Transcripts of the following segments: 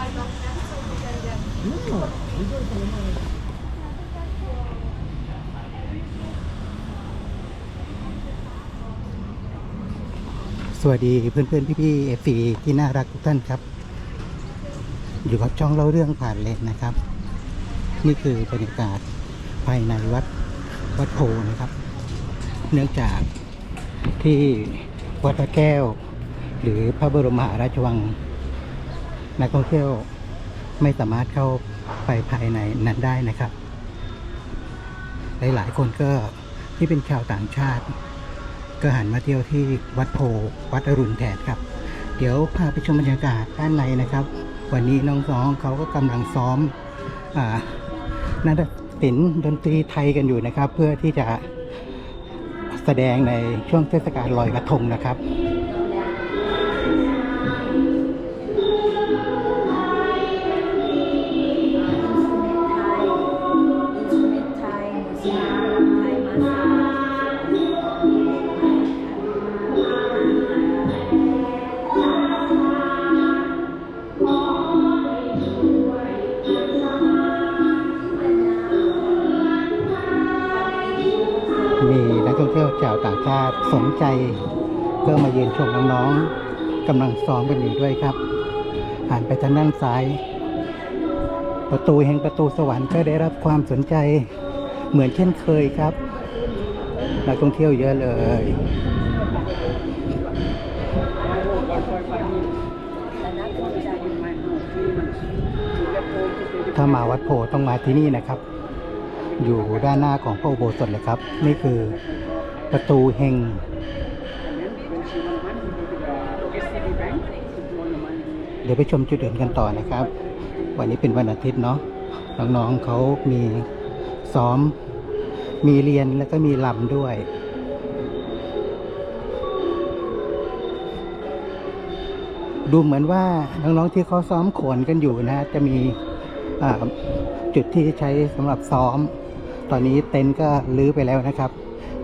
สวัสดีเพื่อนๆพี่ๆเอฟซีที่น่ารักทุกท่านครับ อยู่กับช่องเล่าเรื่องผ่านเลนนะครับ นี่คือบรรยากาศภายในวัดวัดโพนะครับ เนื่องจากที่วัดพระแก้ว หรือพระบรมหาราชวัง นักท่องเที่ยวไม่สามารถเข้าไปภายในนั้นได้นะครับ หลาย ๆ คนก็ที่เป็นชาวต่างชาติ ก็หันมาเที่ยวที่วัดโพวัดอรุณแทนครับ เดี๋ยวพาไปชมบรรยากาศด้านในนะครับ วันนี้น้องๆเขาก็กำลังซ้อมอ่นาฏศิลป์ดนตรีไทยกันอยู่นะครับ เพื่อที่จะแสดงในช่วงเทศกาลลอยกระทงนะครับ ที่ยวชาวต่างชาติสนใจก็มายืนชมน้องๆกำลังซ้อมกันอยู่ด้วยครับหันไปทางด้านซ้าย ประตูแห่งประตูสวรรค์ก็ได้รับความสนใจเหมือนเช่นเคยครับนักท่องเที่ยวเยอะเลย ถ้ามาวัดโพธิ์ต้องมาที่นี่นะครับ อยู่ด้านหน้าของพระอุโบสถเลยครับ นี่คือ ประตูแห่งเดี๋ยวไปชมจุดอื่นกันต่อนะครับ วันนี้เป็นวันอาทิตย์เนาะน้องๆเขามีซ้อม มีเรียนแล้วก็มีลำด้วยดูเหมือนว่าน้องๆที่เขาซ้อมโขนกันอยู่นะ จะมีจุดที่ใช้สำหรับซ้อม ตอนนี้เต็นท์ก็ลื้อไปแล้วนะครับ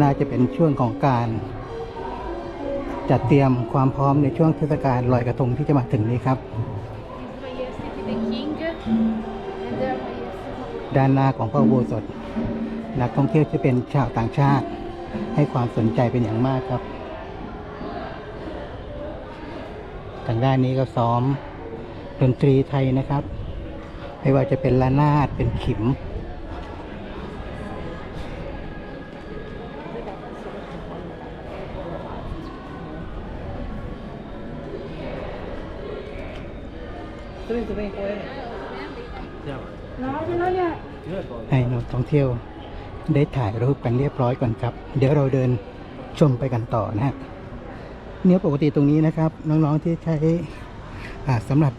น่าจะเป็นช่วงของการ จัดเตรียมความพร้อมในช่วงเทศกาลลอยกระทงที่จะมาถึงนี้ครับ the king and there ด้านหน้าของพระอุโบสถนักท่องเที่ยวจะเป็นชาวต่างชาติ ให้ความสนใจเป็นอย่างมากครับ ทางด้านนี้ก็ซ้อมดนตรีไทยนะครับ ไม่ว่าจะเป็นระนาดเป็นขิม ให้นักท่องเที่ยวได้ถ่ายรูปกันเรียบร้อยก่อนครับ เดี๋ยวเราเดินชมไปกันต่อนะฮะเนี่ยปกติตรงนี้นะครับ น้องๆที่ใช้สำหรับ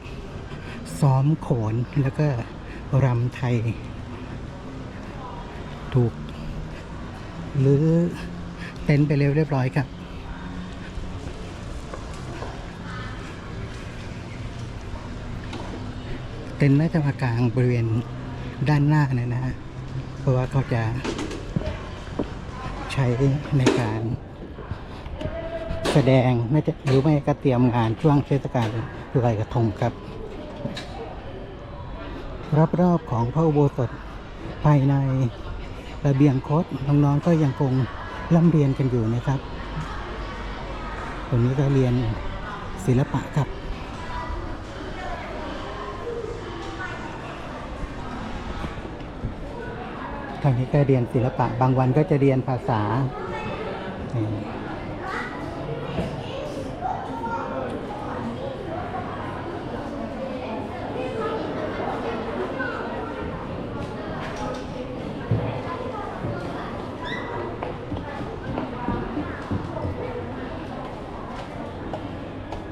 ซ้อมโขนแล้วก็รำไทย ถูก หรือเต็นไปเร็วเรียบร้อยครับ เต็นท์น่าจะมากลางบริเวณด้านหน้าเนี่ยนะฮะเพราะว่าเขาจะใช้ในการแสดงน่จะหรือไม่ก็เตรียมงานช่วงเทศกาลลอยกระทงครับ รอบๆของพระอุโบสถภายในระเบียงคดน้องๆก็ยังคงร่ำเรียนกันอยู่นะครับ ตรงนี้ก็เรียนศิลปะครับางนี้ก็เรียนศิลปะ บางวันก็จะเรียนภาษา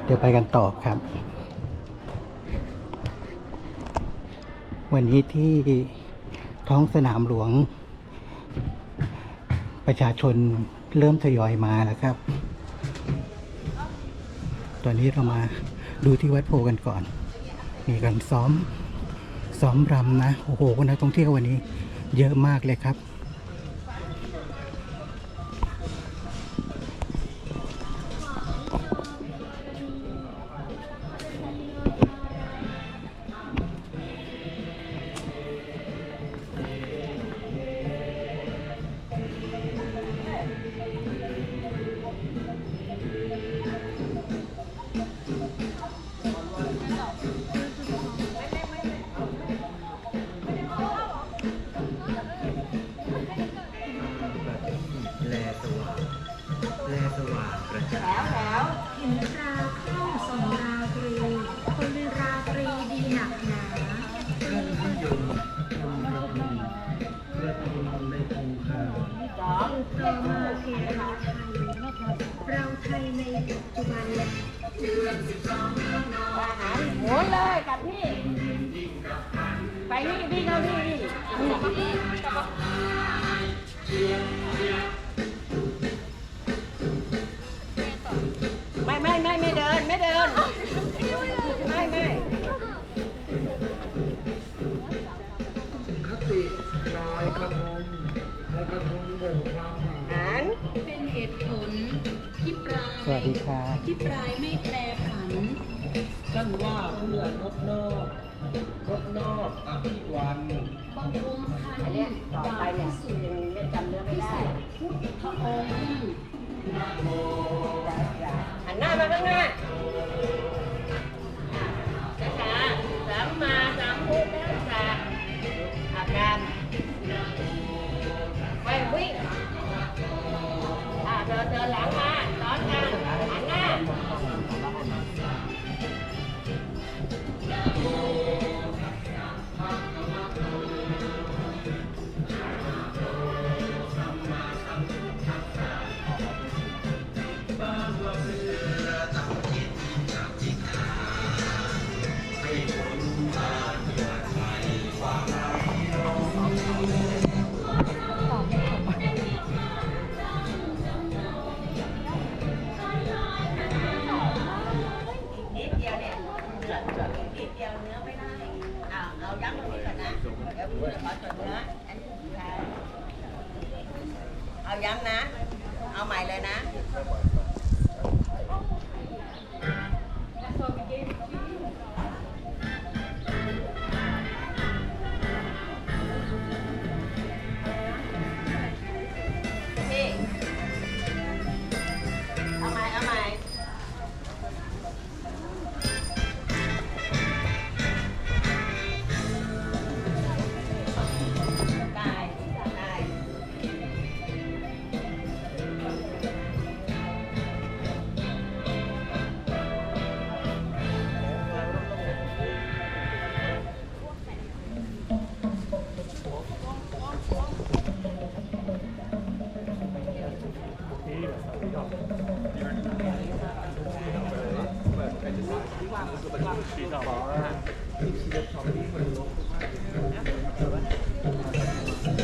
เดี๋ยวไปกันต่อครับ วันนี้ที่ ท้องสนามหลวง ประชาชนเริ่มทยอยมาแล้วครับ ตอนนี้เรามาดูที่วัดโพกันก่อน มีการซ้อม ซ้อมรำนะ โอ้โหนักท่องเที่ยววันนี้ เยอะมากเลยครับ พี่ ไปนี่พี่เข้านี่นี่ไม่ไม่ไม่ไม่เดินไม่เดิน ไม่ไม่คติลอยกระทงลอยกระทงบ่งความหมายหันเป็นเหตุผลที่ปลายสวัสดีครับที่ปลายไม่แปรผัน ท่านว่าเพื่อนกนอกนกนอกอภิวันบังคมพันอันเนี่ยต่อไปเนี่ยยังไม่จำเนื้อไม่ได้พุทธองค์หันหน้ามาข้างหน้า เอาย้ำนะ เอาใหม่เลยนะ 我唔知啦，我做紧咩。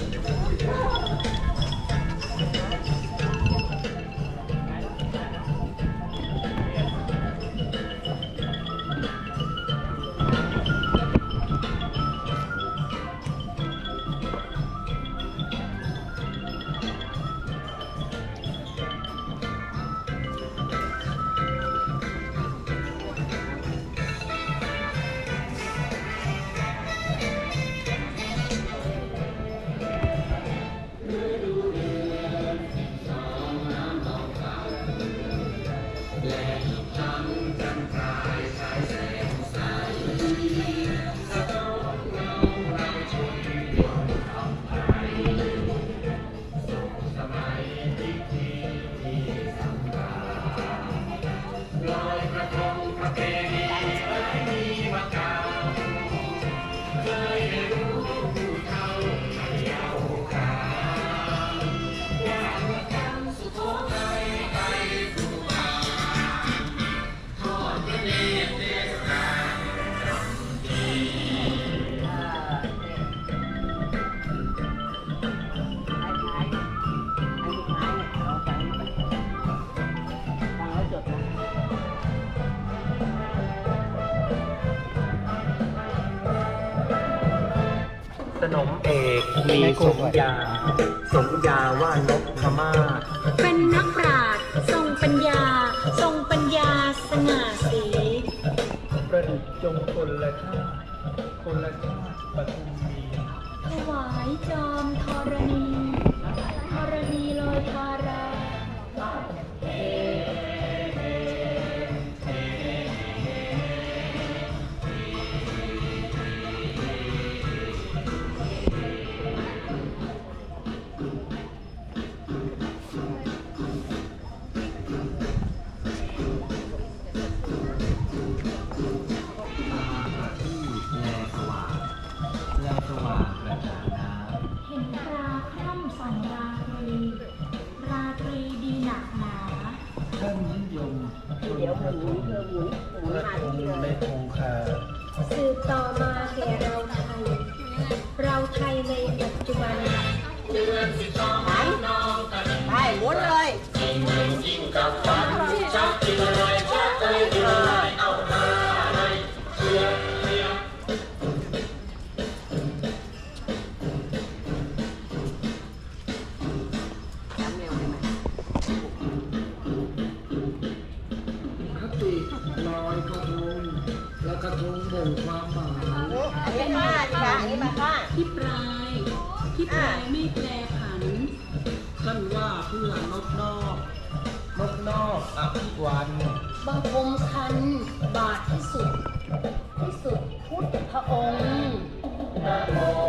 กมีสมยาสมยาว่านกพม่าศเป็นนักปราชญ์ทรงปัญญา ทรงปัญญาสง่าสีประดิษฐ์จงคนละชาติคนละชาติปทุมมีถวายจอมธรณี ยมเดี๋ยวหมุนเธอหมุนหมุนมาที่นี่เลในยคงคาสืบต่อมาแก่เราไทย เราไทยในปัจจุบันไปหมุนเลยจ กระทงบ่งความหมายอันนี้มาดิคะอันนี้มาค่ะที่ปลายที่ปลายไม่แปรผันท่านว่าเพื่อนกนอกนกนอกอภิวันบังคมคันบาทที่สุด ที่สุดพุทธองค์บ้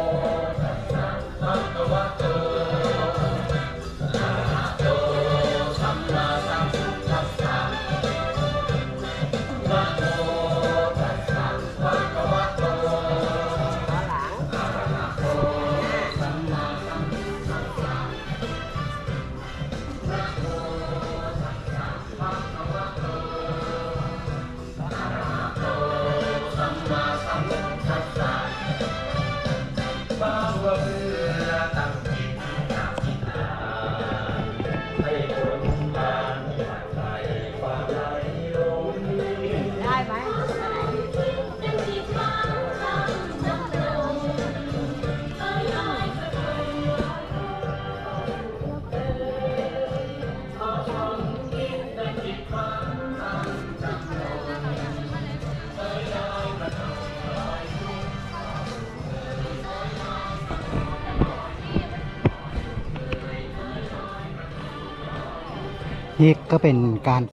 นี่ก็เป็นการ